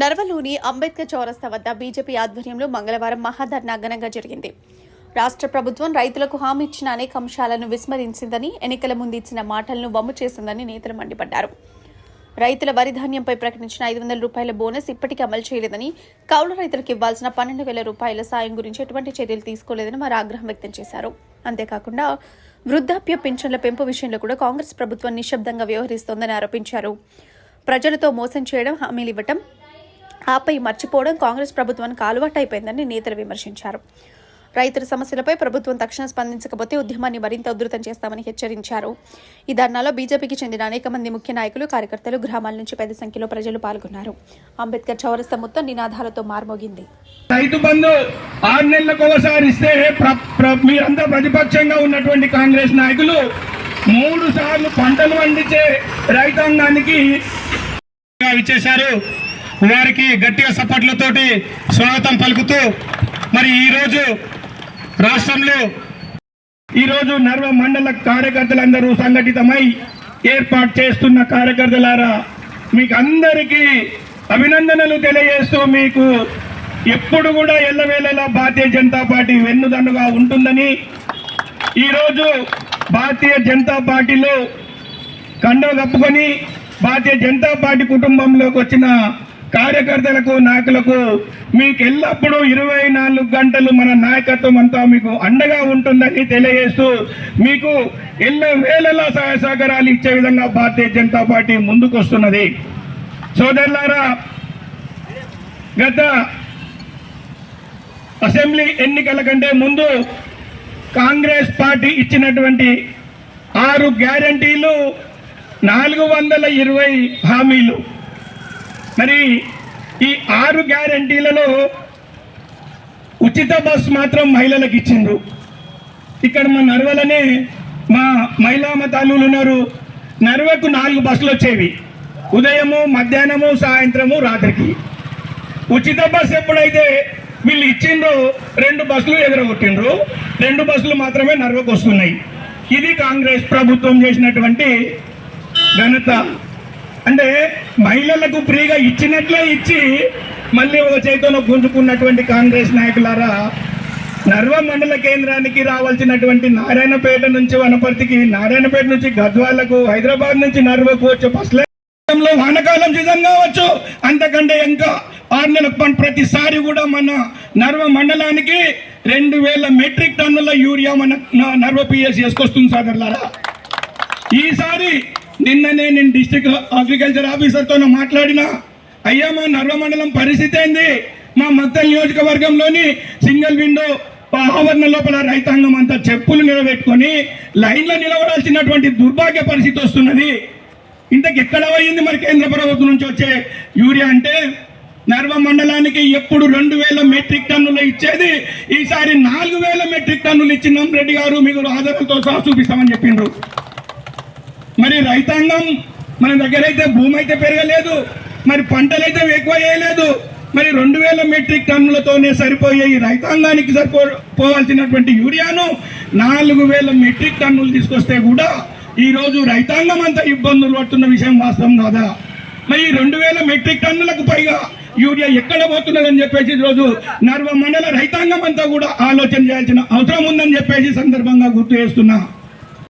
నర్వలోని అంబేద్కర్ చౌరస్తా వద్ద బీజేపీ ఆధ్వర్యంలో మంగళవారం మహాధర్నా ఘనంగా జరిగింది. రాష్ట్ర ప్రభుత్వం రైతులకు హామీ ఇచ్చిన అనేక అంశాలను విస్మరించిందని ఎన్నికల ముందు ఇచ్చిన మాటలను వమ్ము చేసిందని నేతలు మండిపడ్డారు. రైతుల వరి ధాన్యంపై ప్రకటించిన ఐదు వందల రూపాయల బోనస్ ఇప్పటికీ అమలు చేయలేదని కౌలు రైతులకు ఇవ్వాల్సిన పన్నెండు వేల రూపాయల సాయం గురించి ఎటువంటి చర్యలు తీసుకోలేదని వారు ఆగ్రహం వ్యక్తం చేశారు. అంతేకాకుండా వృద్ధాప్య పింఛన్ల పెంపు విషయంలో కూడా కాంగ్రెస్ ప్రభుత్వం నిశ్శబ్దంగా వ్యవహరిస్తోందని ఆరోపించారు. ప్రజలతో మోసం చేయడం హామీలు ఇవ్వటం ఆపై మర్చిపోవడం కాంగ్రెస్ ప్రభుత్వానికి అలవాటైపోయిందని నేతలు విమర్శించారు. రైతుల సమస్యలపై ప్రభుత్వం తక్షణ స్పందించకపోతే ఉద్యమాన్ని మరింత ఉధృతం చేస్తామని హెచ్చరించారు. ఈ ధర్నాలో బీజేపీకి చెందిన అనేక మంది ముఖ్య నాయకులు కార్యకర్తలు గ్రామాల నుంచి పెద్ద సంఖ్యలో ప్రజలు పాల్గొన్నారు. అంబేద్కర్ చౌరస్తా మొత్తం నినాదాలతో మార్మోగింది. రైతు బంధు ఆరు నెలలకు ఒకసారి ఇస్తే మీరంతా ప్రతిపక్షంగా ఉన్నటువంటి కాంగ్రెస్ నాయకులు మూడు సార్లు పంటలు పండించే రైతాంగానికి ఇచ్చేశారు వారికి గట్టిగా సపోర్ట్లతోటి స్వాగతం పలుకుతూ మరి ఈరోజు రాష్ట్రంలో ఈరోజు నర్వ మండల కార్యకర్తలందరూ సంఘటితమై ఏర్పాటు చేస్తున్న కార్యకర్తలారా మీకు అందరికీ అభినందనలు తెలియజేస్తూ మీకు ఎప్పుడు కూడా ఎల్లవేళలా భారతీయ జనతా పార్టీ వెన్నుదన్నుగా ఉంటుందని ఈరోజు భారతీయ జనతా పార్టీలో కండవ కప్పుకొని భారతీయ జనతా పార్టీ కుటుంబంలోకి వచ్చిన కార్యకర్తలకు నాయకులకు మీకు ఎల్లప్పుడూ ఇరవై నాలుగు గంటలు మన నాయకత్వం అంతా మీకు అండగా ఉంటుందని తెలియజేస్తూ మీకు ఎల్ల వేళలా సహాయ సహకారాలు ఇచ్చే విధంగా భారతీయ జనతా పార్టీ ముందుకు వస్తున్నది సోదరులారా గత అసెంబ్లీ ఎన్నికల కంటే ముందు కాంగ్రెస్ పార్టీ ఇచ్చినటువంటి ఆరు గ్యారంటీలు నాలుగు వందల ఇరవై హామీలు. మరి ఈ ఆరు గ్యారంటీలలో ఉచిత బస్ మాత్రం మహిళలకు ఇచ్చిండ్రు. ఇక్కడ మా నర్వలనే మా మహిళా మతాలు ఉన్నారు. నర్వకు నాలుగు బస్సులు వచ్చేవి. ఉదయము మధ్యాహ్నము సాయంత్రము రాత్రికి. ఉచిత బస్సు ఎప్పుడైతే వీళ్ళు ఇచ్చిండ్రో రెండు బస్సులు ఎదురగొట్టిండ్రు రెండు బస్సులు మాత్రమే నర్వకు వస్తున్నాయి. ఇది కాంగ్రెస్ ప్రభుత్వం చేసినటువంటి ఘనత. అంటే మహిళలకు ఫ్రీగా ఇచ్చినట్లే ఇచ్చి మళ్ళీ ఒక చేతిలో గుంజుకున్నటువంటి కాంగ్రెస్ నాయకులారా నర్వ మండల కేంద్రానికి రావాల్సినటువంటి నారాయణపేట నుంచి వనపర్తికి నారాయణపేట నుంచి గద్వాలకు హైదరాబాద్ నుంచి నర్వకు వచ్చే బస్సులో వానకాలం సీజన్ కావచ్చు. అంతకంటే ఇంకా ఆరు నెలల ప్రతిసారి కూడా మన నర్వ మండలానికి రెండు వేల మెట్రిక్ టన్నుల యూరియా మన నర్వ పిఎస్ చేసుకొస్తుంది సాగర్లారా. ఈసారి నిన్ననే నేను డిస్ట్రిక్ట్ అగ్రికల్చర్ ఆఫీసర్తో మాట్లాడిన అయ్యా మా నర్వ మండలం పరిస్థితి ఏంది? మా మత్తల్ నియోజకవర్గంలోని సింగిల్ విండో ఆవరణ లోపల రైతాంగం అంతా చెప్పులు నిలబెట్టుకొని లైన్లో నిలబడాల్సినటువంటి దుర్భాగ్య పరిస్థితి వస్తున్నది. ఇంతకు ఎక్కడ పోయింది మరి కేంద్ర ప్రభుత్వం నుంచి వచ్చే యూరియా అంటే? నర్వ మండలానికి ఎప్పుడు రెండు వేల మెట్రిక్ టన్నులు ఇచ్చేది? ఈసారి నాలుగు వేల మెట్రిక్ టన్నులు ఇచ్చినాం రెడ్డి గారు మీకు ఆధారాలతో సహా చూపిస్తామని చెప్పిండ్రు. మరి రైతాంగం మన దగ్గర అయితే భూమి అయితే పెరగలేదు మరి పంటలు అయితే ఎక్కువ చేయలేదు మరి రెండు వేల మెట్రిక్ టన్నులతోనే సరిపోయే ఈ రైతాంగానికి సరిపో పోవాల్సినటువంటి యూరియాను నాలుగు వేల మెట్రిక్ టన్నులు తీసుకొస్తే కూడా ఈరోజు రైతాంగం అంతా ఇబ్బందులు పడుతున్న విషయం వాస్తవం కాదా? మరి రెండు వేల మెట్రిక్ టన్నులకు పైగా యూరియా ఎక్కడ పోతున్నదని చెప్పేసి ఈరోజు నర్వ మండల రైతాంగం అంతా కూడా ఆలోచన చేయాల్సిన అవసరం ఉందని చెప్పేసి సందర్భంగా గుర్తు చేస్తున్నా.